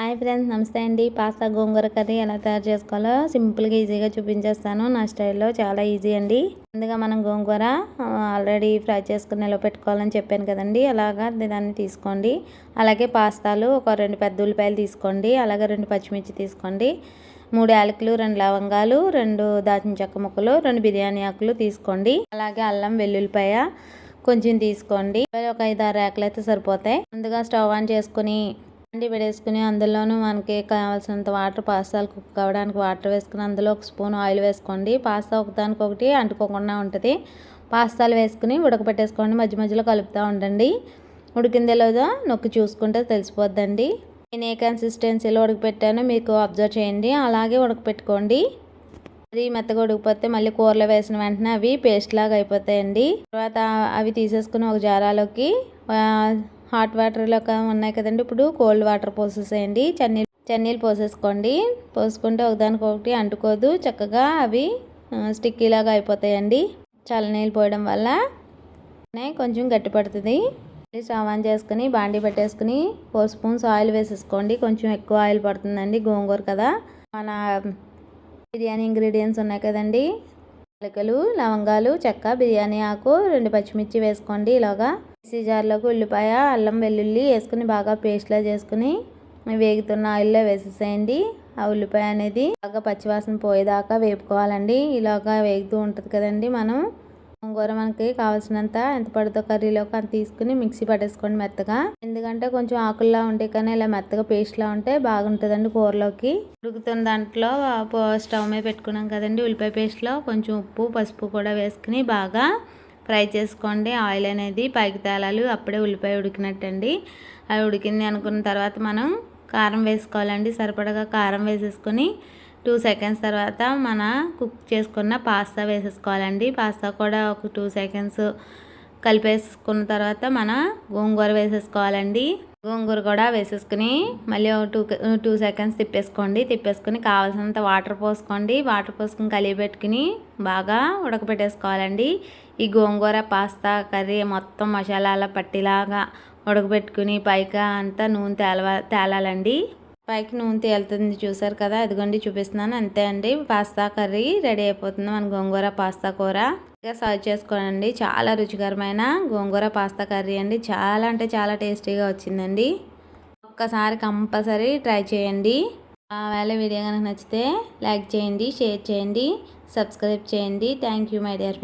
Hi friends నమస్తే అండి. Pasta గోంగూర curry ఎలా తయారు చేసుకోవాలో సింపుల్గా ఈజీగా చూపించేస్తాను. నా స్టైల్లో చాలా ఈజీ అండి. ముందుగా మనం గోంగూర ఆల్రెడీ ఫ్రై చేసుకుని నిలవ పెట్టుకోవాలని చెప్పాను కదండి. అలాగా దాన్ని తీసుకోండి. అలాగే పాస్తాలు ఒక రెండు పెద్ద ఉల్లిపాయలు తీసుకోండి. అలాగే రెండు పచ్చిమిర్చి తీసుకోండి. మూడు యాలకులు రెండు లవంగాలు రెండు దాచిన చెక్క ముక్కలు రెండు బిర్యానీ ఆకులు తీసుకోండి. అలాగే అల్లం వెల్లుల్లిపాయ కొంచెం తీసుకోండి. ఒక ఐదు ఆరు ఆకులు అయితే సరిపోతాయి. ముందుగా స్టవ్ ఆన్ చేసుకుని అండి వేసుకుని అందులోనూ మనకి కావాల్సినంత వాటర్ పాస్తాలు కుక్ అవ్వడానికి వాటర్ వేసుకుని అందులో ఒక స్పూన్ ఆయిల్ వేసుకోండి. పాస్తా ఒకదానికి ఒకటి అంటుకోకుండా ఉంటుంది. పాస్తాలు వేసుకుని ఉడకపెట్టేసుకోండి. మధ్య మధ్యలో కలుపుతూ ఉండండి. ఉడికిందే లేదో నొక్కి చూసుకుంటే తెలిసిపోద్దండి. నేను ఏ కన్సిస్టెన్సీలో ఉడకపెట్టానో. మీకు అబ్జర్వ్ చేయండి. అలాగే ఉడకపెట్టుకోండి. అది మెత్తగా ఉడికిపోతే మళ్ళీ కూరలో వేసిన వెంటనే అవి పేస్ట్ లాగా అయిపోతాయండి. తర్వాత అవి తీసేసుకుని ఒక జారాలోకి హాట్ వాటర్లో ఉన్నాయి కదండి. ఇప్పుడు కోల్డ్ వాటర్ పోసేసేయండి. చన్నీ చన్నీళ్ళు పోసేసుకోండి. పోసుకుంటే ఒకదానికొకటి అంటుకోదు. చక్కగా అవి స్టిక్కీలాగా అయిపోతాయండి. చల్లనీళ్ళు పోయడం వల్ల కొంచెం గట్టి పడుతుంది. స్టవ్ ఆన్ చేసుకుని బాండీ పెట్టేసుకుని ఫోర్ స్పూన్స్ ఆయిల్ వేసేసుకోండి. కొంచెం ఎక్కువ ఆయిల్ పడుతుందండి గోంగూర కదా. మన బిర్యానీ ఇంగ్రీడియంట్స్ ఉన్నాయి కదండి. యాలకులు లవంగాలు చెక్క బిర్యానీ ఆకు రెండు పచ్చిమిర్చి వేసుకోండి ఇలాగా. మిక్సీ జార్లోకి ఉల్లిపాయ అల్లం వెల్లుల్లి వేసుకుని బాగా పేస్ట్లా చేసుకుని వేగుతున్న ఆయిల్లో వేసేసేయండి. ఆ ఉల్లిపాయ అనేది బాగా పచ్చివాసన పోయేదాకా వేపుకోవాలండి. ఇలాగా వేగుతూ ఉంటుంది కదండి మనం. గోంగూర మనకి కావాల్సినంత ఎంత పడుతో కర్రీలోకి అంత తీసుకుని మిక్సీ పట్టేసుకోండి మెత్తగా. ఎందుకంటే కొంచెం ఆకుల్లా ఉంటే కానీ ఇలా మెత్తగా పేస్ట్లా ఉంటే బాగుంటుందండి కూరలోకి. ఉడుకుతున్న దాంట్లో స్టవ్ మీద పెట్టుకున్నాం కదండి ఉల్లిపాయ పేస్ట్లో కొంచెం ఉప్పు పసుపు కూడా వేసుకుని బాగా ఫ్రై చేసుకోండి. ఆయిల్ అనేది పైకి తేలాలి. అప్పుడే ఉల్లిపాయ ఉడికినట్టండి. అవి ఉడికింది అనుకున్న తర్వాత మనం కారం వేసుకోవాలండి. సరిపడగా కారం వేసేసుకొని టూ సెకండ్స్ తర్వాత మన కుక్ చేసుకున్న పాస్తా వేసేసుకోవాలండి. పాస్తా కూడా ఒక టూ సెకండ్స్ కలిపేసుకున్న తర్వాత మన గోంగూర వేసేసుకోవాలండి. గోంగూర కూడా వేసేసుకుని మళ్ళీ ఒక టూ టూ సెకండ్స్ తిప్పేసుకోండి. తిప్పేసుకుని కావాల్సినంత వాటర్ పోసుకోండి. వాటర్ పోసుకుని కలిపెట్టుకుని బాగా ఉడకబెట్టేసుకోవాలండి. ఈ గోంగూర పాస్తా కర్రీ మొత్తం మసాలాల పట్టిలాగా ఉడకబెట్టుకుని పైగా అంతా నూనె తేలవా తేలాలండి. పైకి నూనె తేలుతుంది చూసారు కదా? అదిగోండి చూపిస్తున్నాను. అంతే అండి. పాస్తా కర్రీ రెడీ అయిపోతుంది మన గోంగూర పాస్తా కూర. సర్వ్ చేసుకోనండి. చాలా రుచికరమైన గోంగూర పాస్తా కర్రీ అండి. చాలా అంటే చాలా టేస్టీగా వచ్చిందండి. ఒక్కసారి కంపల్సరీ ట్రై చేయండి. ఒకవేళ వీడియో కనుక నచ్చితే లైక్ చేయండి షేర్ చేయండి సబ్స్క్రైబ్ చేయండి. Thank you my dear